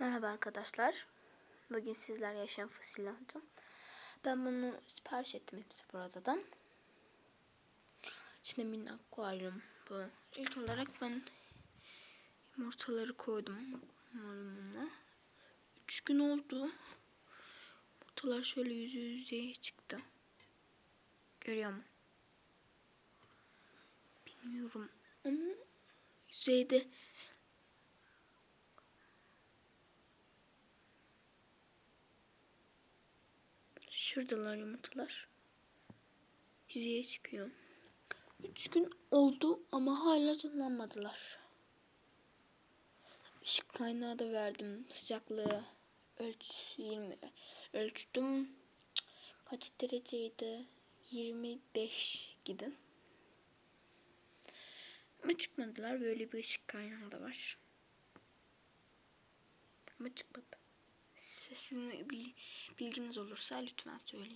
Merhaba arkadaşlar. Bugün sizler yaşayan fosil. Ben bunu sipariş ettim hepsi buradan. İçinde mini akvaryum bu. İlk olarak ben yumurtaları koydum. Malumuna. Üç gün oldu. Yumurtalar şöyle yüzü yüzeye çıktı. Görüyor musun? Bilmiyorum ama yüzeyde Şuradalar yumurtalar. Yüzeye çıkıyor. Üç gün oldu ama hala canlanmadılar. Işık kaynağı da verdim. Sıcaklığı ölç 20 ölçtüm. Kaç dereceydi? 25 gibi. Ama çıkmadılar. Böyle bir ışık kaynağı da var. Ama çıkmadı. Sizin bilginiz olursa lütfen söyleyin.